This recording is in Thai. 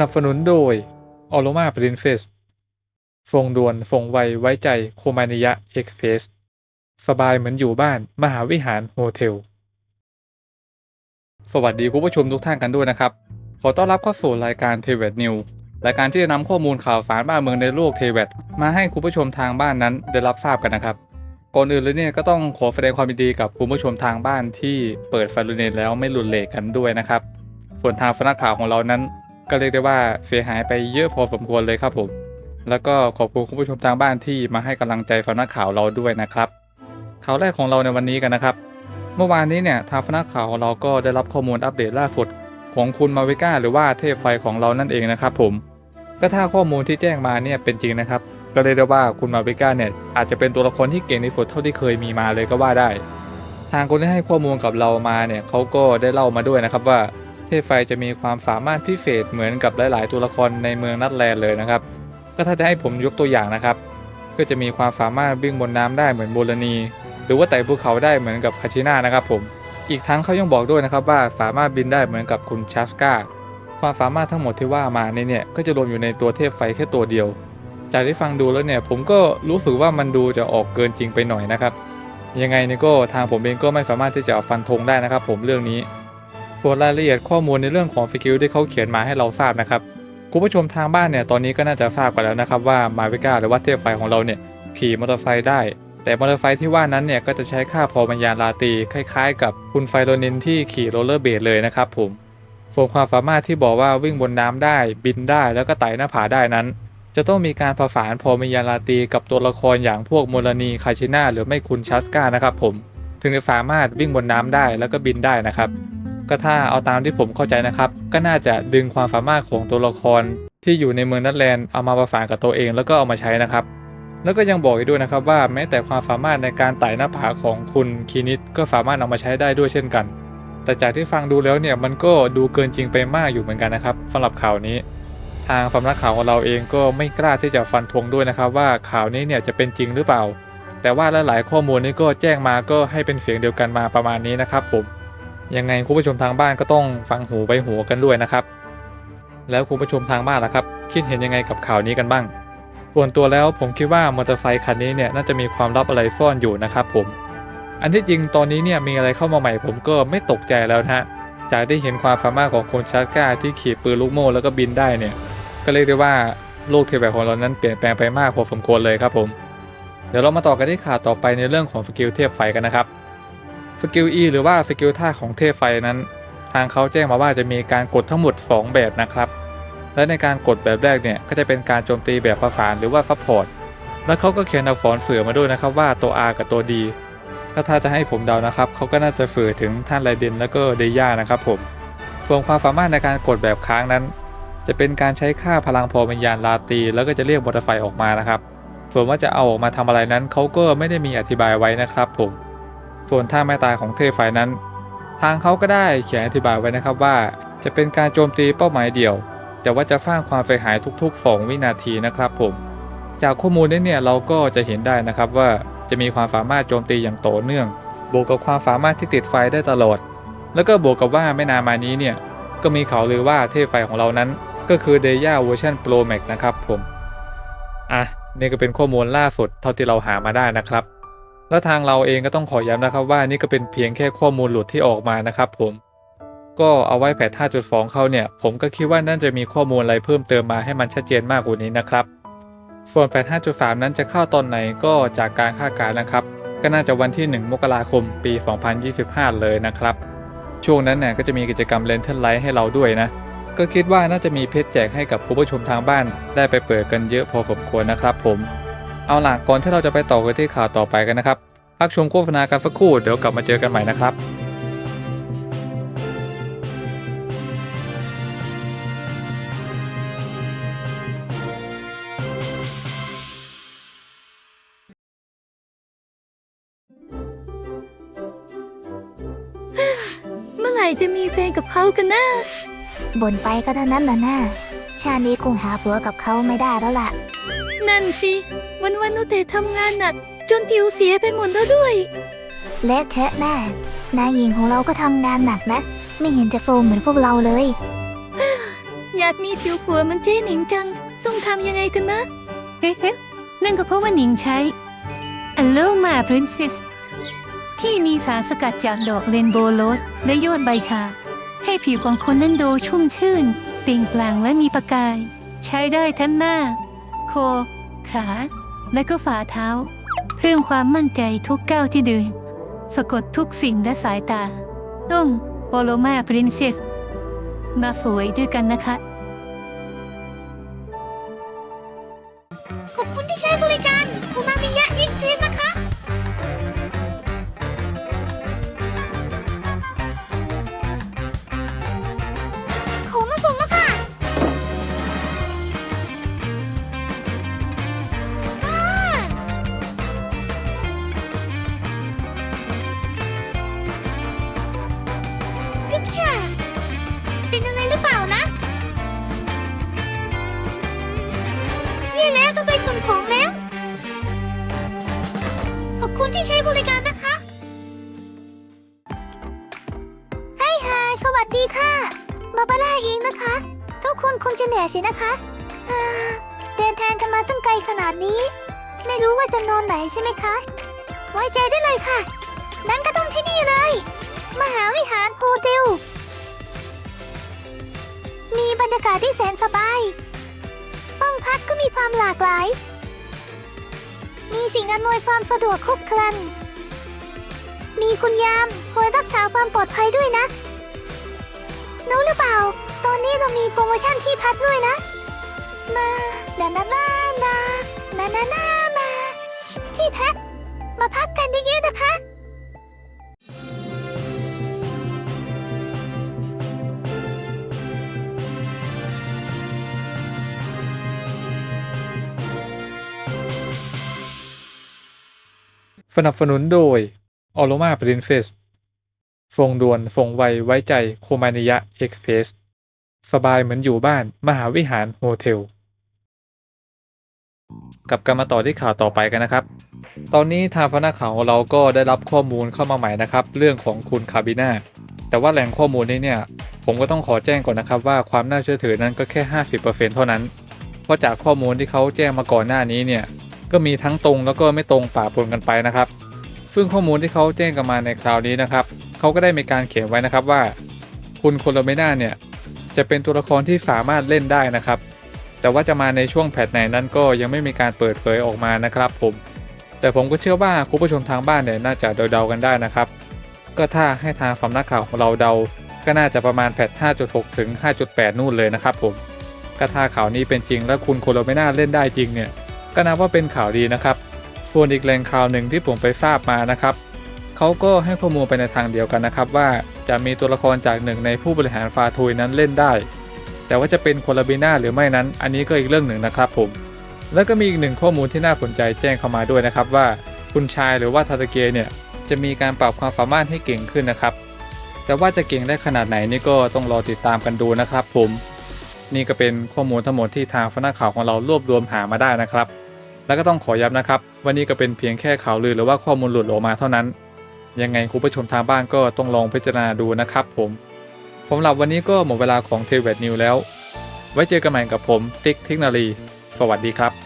นับสนุนโดยออโ m มาปรินเฟสฟงดวนฟงไวไว้ใจโคมานิยะเอ็กเพสสบายเหมือนอยู่บ้านมหาวิหารโฮเทล สวัสดีคุณผู้ชมทุกท่านกันด้วยนะครับ ขอต้อนรับเข้าสู่รายการเทเวตนิวรายการที่จะนำข้อมูลข่าวสารบ้านเมืองในโลกเทเวตมาให้คุณผู้ชมทางบ้านนั้นได้รับทราบกันนะครับก่อนอื่นเลยเนี่ยก็ต้องขอแสดงความยินดีกับคุณผู้ชมทางบ้านที่เปิดไฟลูเนตแล้วไม่หลุดเลทกันด้วยนะครับส่วนทางฟนักข่าวของเรานั้น ก็เรียกได้ว่าเสียหายไปเยอะพอสมควรเลยครับผม แล้วก็ขอบคุณคุณผู้ชมทางบ้านที่มาให้กำลังใจฟันักข่าวเราด้วยนะครับข่าวแรกของเราในวันนี้กันนะครับ เมื่อวานนี้เนี่ยทางฟันักข่าวเราก็ได้รับข้อมูลอัปเดตล่าสุดของคุณมาวิก้าหรือว่าเทพไฟของเรานั่นเองนะครับผมก็ถ้าข้อมูลที่แจ้งมาเนี่ยเป็นจริงนะครับ ก็เรียกได้ว่าคุณมาวิก้าเนี่ยอาจจะเป็นตัวละครที่เก่งที่สุดเท่าที่เคยมีมาเลยก็ว่าได้ ทางคนที่ให้ข้อมูลกับเรามาเนี่ยเขาก็ได้เล่ามาด้วยนะครับว่า เทพไฟจะมีความสามารถพิเศษเหมือนกับหลาย ๆ ตัวละครในเมืองนัดแลนด์เลยนะครับ ก็ถ้าจะให้ผมยกตัวอย่างนะครับ ก็จะมีความสามารถวิ่งบนน้ำได้เหมือนโบลนี หรือว่าไต่ภูเขาได้เหมือนกับคาชิน่านะครับผมอีกทั้งเขายังบอกด้วยนะครับว่าสามารถบินได้เหมือนกับคุณชัสกาความสามารถทั้งหมดที่ว่ามาในเนี่ย ก็จะรวมอยู่ในตัวเทพไฟแค่ตัวเดียว จากที่ฟังดูแล้วเนี่ย ผมก็รู้สึกว่ามันดูจะออกเกินจริงไปหน่อยนะครับ ยังไงนี่ก็ทางผมเองก็ไม่สามารถที่จะฟันธงได้นะครับ ผมเรื่องนี้ ส่วนรายละเอียดข้อมูลในเรื่องของสกิลที่เขาเขียนมาให้เราทราบนะครับคุณผู้ชมทางบ้านเนี่ยตอนนี้ก็น่าจะทราบกันแล้วนะครับว่ามาวิก้าหรือว่าเทพไฟของเราเนี่ยขี่มอเตอร์ไซค์ได้ แต่มอเตอร์ไซค์ที่ว่านั้นเนี่ยก็จะใช้ค่าพอมัญญาลาตีคล้ายๆ กับคุณไฟโรนินที่ขี่โรลเลอร์เบดเลยนะครับผมส่วนความสามารถที่บอกว่าวิ่งบนน้ำได้ บินได้แล้วก็ไต่หน้าผาได้นั้น จะต้องมีการประสานพอมัญญาลาตีกับตัวละครอย่างพวกโมลานีคาชิน่าหรือไม่คุณชัสกานะครับผมถึงจะสามารถวิ่งบนน้ำได้แล้วก็บินได้นะครับ ก็ถ้าเอาตามที่ผมเข้าใจนะครับ ก็น่าจะดึงความสามารถของตัวละคร ที่อยู่ในเมืองนัดแลนด์เอามาประสานกับตัวเองแล้วก็เอามาใช้นะครับ แล้วก็ยังบอกอีกด้วยนะครับว่าแม้แต่ความสามารถในการไต่หน้าผาของคุณคีนิตก็สามารถเอามาใช้ได้ด้วยเช่นกัน แต่จากที่ฟังดูแล้วเนี่ยมันก็ดูเกินจริงไปมากอยู่เหมือนกันนะครับสำหรับข่าวนี้ ทางสำนักข่าวของเราเองก็ไม่กล้าที่จะฟันธงด้วยนะครับ ว่าข่าวนี้เนี่ยจะเป็นจริงหรือเปล่า แต่ว่าหลายๆข้อมูลนี้ก็แจ้งมาก็ให้เป็นเสียงเดียวกันมาประมาณนี้นะครับผม ยังไงคุณผู้ชมทางบ้านก็ต้องฟังหูไปหูกันด้วยนะครับ แล้วคุณผู้ชมทางบ้านล่ะครับ คิดเห็นยังไงกับข่าวนี้กันบ้าง ส่วนตัวแล้วผมคิดว่ามอเตอร์ไซคันนี้เนี่ยน่าจะมีความลับอะไรซ่อนอยู่นะครับผม อันที่จริงตอนนี้เนี่ยมีอะไรเข้ามาใหม่ผมก็ไม่ตกใจแล้วนะฮะ จากได้เห็นความสามารถของคนชาร์ก้าที่ขี่ปืนลูกโม่แล้วก็บินได้เนี่ย ก็เรียกได้ว่าโลกเทวแบบของเรานั้นเปลี่ยนแปลงไปมากพอสมควรเลยครับผม เดี๋ยวเรามาต่อกันที่ข่าวต่อไปในเรื่องของสกิลเทพไฟกันนะครับ กิล E หรือว่าสกิลท่าของเทพไฟนั้น ทางเขาแจ้งมาว่าจะมีการกดทั้งหมด 2 แบบนะครับ และในการกดแบบแรกเนี่ยก็จะเป็นการโจมตีแบบประสานหรือว่าซัพพอร์ตและเขาก็เขียนอักษรเสือมาด้วยนะครับว่าตัว R กับตัว D ก็ถ้าจะให้ผมเดานะครับเขาก็น่าจะฝือถึงท่านไรเดนแล้วก็เดย่านะครับผมส่วนความสามารถในการกดแบบค้างนั้น จะเป็นการใช้ค่าพลังพอวิญญาณลาตี แล้วก็จะเรียกมอเตอร์ไฟออกมานะครับ ส่วนว่าจะเอาออกมาทำอะไรนั้นเขาก็ไม่ได้มีอธิบายไว้นะครับผม ส่วนท่าแม่ตายของเทพไฟนั้น ทางเขาก็ได้เขียนอธิบายไว้นะครับว่า จะเป็นการโจมตีเป้าหมายเดี่ยว แต่ว่าจะสร้างความเสียหายทุกๆ 2 วินาทีนะครับผม จากข้อมูลนี้เนี่ยเราก็จะเห็นได้นะครับว่าจะมีความสามารถโจมตีอย่างต่อเนื่อง บวกกับความสามารถที่ติดไฟได้ตลอด แล้วก็บวกกับว่าไม่นานมานี้เนี่ยก็มีข่าวลือว่าเทพไฟของเรานั้น ก็คือเดย่าเวอร์ชัน Pro Max นะครับผม อะ นี่ก็เป็นข้อมูลล่าสุดเท่าที่เราหามาได้นะครับ แล้วทางเราเองก็ต้องขอย้ำนะครับว่านี่ก็เป็นเพียงแค่ข้อมูลหลุดที่ออกมานะครับผม ก็เอาไว้แพท5.2เขาเนี่ย ผมก็คิดว่าน่าจะมีข้อมูลอะไรเพิ่มเติมมาให้มันชัดเจนมากกว่านี้นะครับส่วนแพท5.3 นั้นจะเข้าตอนไหนก็จากการคาดการณ์นะครับ ก็น่าจะวันที่ 1 มกราคมปี 2025 เลยนะครับ ช่วงนั้นเนี่ยก็จะมีกิจกรรมเลนเทนไลท์ให้เราด้วยนะ ก็คิดว่าน่าจะมีเพชรแจกให้กับผู้ชมทางบ้าน ได้ไปเปิดกันเยอะพอสมควรนะครับผม เอาล่ะก่อนที่เราจะไปต่อกันที่ข่าวต่อไปกันนะครับ พักชมโฆษณากันสักครู่เดี๋ยวกลับมาเจอกันใหม่นะครับเมื่อไหร่จะมีแฟนกับเขากันนะบ่นไปก็เท่านั้นแหละนะชาตินี้คงหาผัวกับเขาไม่ได้แล้วล่ะ นั่นสิ วันวันๆเอาแต่ทำงานหนัก จนผิวเสียไปหมดแล้วด้วย เละเทะแน่นายหญิงของเราก็ทำงานหนักนะ ไม่เห็นจะโฟมเหมือนพวกเราเลย อยากมีผิวผัวเหมันเจ๊หนิงจัง ต้องทำยังไงกันนะ เฮ้ยนั่นก็เพราะว่าหนิงใช้ Aroma Princess ที่มีสารสกัดจากดอกเรนโบว์โรสและยอดใบชา ให้ผิวของคนนั้นดูชุ่มชื่นเปล่งปลั่งและมีประกาย ใช้ได้ทั้งหน้า โค ขา และก็ฝ่าเท้า เพิ่มความมั่นใจทุกก้าวที่เดินสะกดทุกสิ่งและสายตา ต้องโปโลมาพรินเซสมาสวยด้วยกันนะคะ ขอบคุณที่ใช้บริการคุมามิยะอิสเทมนะคะ ต้องไปส่งของแล้ว ขอบคุณที่ใช้บริการนะคะไฮไฮสวัสดีค่ะ บาบาร่าเองนะคะ ทุกคนคงจะเหนื่อยสินะคะอ่าเดินทางกันมาตั้งไกลขนาดนี้ ไม่รู้ว่าจะนอนไหนใช่ไหมคะ ไว้ใจได้เลยค่ะ นั้นก็ต้องที่นี่เลย มหาวิหารโฮเทลมีบรรยากาศที่แสนสบาย พักก็มีความหลากหลาย มีสิ่งอำนวยความสะดวกครบครัน มีคุณยามคอยรักษาความปลอดภัยด้วยนะรู้หรือเปล่า ตอนนี้เรามีโปรโมชั่นที่พักด้วยนะ มาดานานานานานานามา ที่พัก มาพักกันเยอะๆนะคะ สนับสนุนโดย a r o m a Princess ฟงด่วนฟงไวไว้ใจโคมานิยะเอ็กเพสสบายเหมือนอยู่บ้านมหาวิหารโฮเทลกับกันมาต่อที่ข่าวต่อไปกันนะครับ ตอนนี้ทางพนักข่าวเราก็ได้รับข้อมูลเข้ามาใหม่นะครับ เรื่องของคุณคาบิน่าแต่ว่าแหล่งข้อมูลนี้เนี่ย ผมก็ต้องขอแจ้งก่อนนะครับว่าความน่าเชื่อถือนั้นก็แค่ 50%เท่านั้น เพราะจากข้อมูลที่เขาแจ้งมาก่อนหน้านี้เนี่ย ก็มีทั้งตรงแล้วก็ไม่ตรงป่าปนกันไปนะครับ ซึ่งข้อมูลที่เขาแจ้งกันมาในคราวนี้นะครับเขาก็ได้มีการเขียนไว้นะครับว่า คุณโคโลเมนาเนี่ยจะเป็นตัวละครที่สามารถเล่นได้นะครับ แต่ว่าจะมาในช่วงแพทไหนนั้นก็ยังไม่มีการเปิดเผยออกมานะครับผม แต่ผมก็เชื่อว่าคุณผู้ชมทางบ้านเนี่ยน่าจะเดาๆกันได้นะครับ ก็ถ้าให้ทางสำนักข่าวของเราเดา ก็น่าจะประมาณแพท 5.6 ถึง 5.8 นู่นเลยนะครับผมก็ถ้าข่าวนี้เป็นจริงและคุณโคโลเมนาเล่นได้จริงเนี่ย ก็นับว่าเป็นข่าวดีนะครับ ส่วนอีกแหล่งข่าวหนึ่งที่ผมไปทราบมานะครับเขาก็ให้ข้อมูลไปในทางเดียวกันนะครับ ว่าจะมีตัวละครจากหนึ่งในผู้บริหารฟาทุยนั้นเล่นได้ แต่ว่าจะเป็นโคลาบิน่าหรือไม่นั้น อันนี้ก็อีกเรื่องหนึ่งนะครับผม แล้วก็มีอีกหนึ่งข้อมูลที่น่าสนใจแจ้งเข้ามาด้วยนะครับว่าคุณชายหรือว่าทาตเกะเนี่ยจะมีการปรับความสามารถให้เก่งขึ้นนะครับ แต่ว่าจะเก่งได้ขนาดไหนนี่ก็ต้องรอติดตามกันดูนะครับผม นี่ก็เป็นข้อมูลทั้งหมดที่ทางฟนักข่าวของเรารวบรวมหามาได้นะครับ แล้วก็ต้องขอย้ำนะครับวันนี้ก็เป็นเพียงแค่ข่าวลือหรือว่าข้อมูลหลุดออกมาเท่านั้น ยังไงคุณผู้ชมทางบ้านก็ต้องลองพิจารณาดูนะครับผมสำหรับวันนี้ก็หมดเวลาของเทเวดนิวแล้ว ไว้เจอกันใหม่กับผมติ๊กเทคโนโลยีสวัสดีครับ